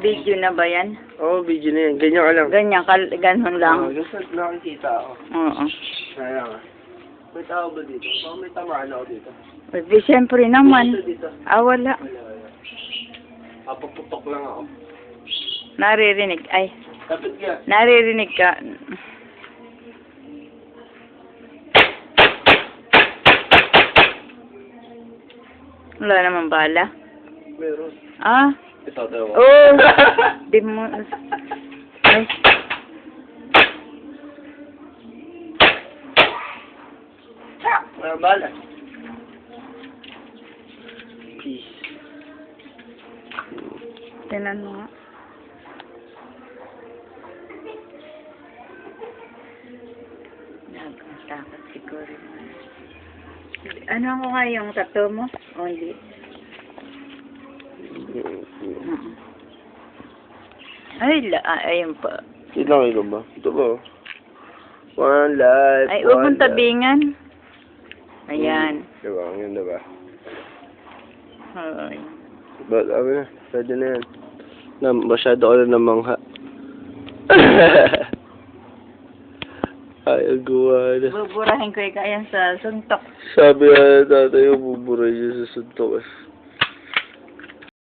Video na ba yan? Oo, oh, video na yan. Ganyan ka lang. Ganyan, kal ganun lang. Oo, gusto nakikita ako. Oo. Kaya nga. May tao ba dito? Baka may tamaan ako dito. Di, siyempre naman. Dito, dito. Ah, wala. Wala, wala. Papaputok lang ako. Naririnig. Ay, Kapit ka. naririnig ka. Wala naman bala. Meron. Ah, Ito, daw. oh. Di mo... Ay, Wala bala. Peace. tinan mo nga. Nagkatakot siguro. Ano ko nga yung tattoo mo? O hindi? Oo. Ay, la, ah, ayun pa. Ilang kilo ba? Ito ba? One life. Ay, huwag one mong tabingan. Ayan. life. Diba? Ang ganda ba? Ay. But, ano na, pwede na yan. Na, masyado ka na namangha. Ay, ang gawa na. Buburahin ko ikaw yan sa suntok. Sabi nga ng tatay ko, buburay niya sa suntok. eh.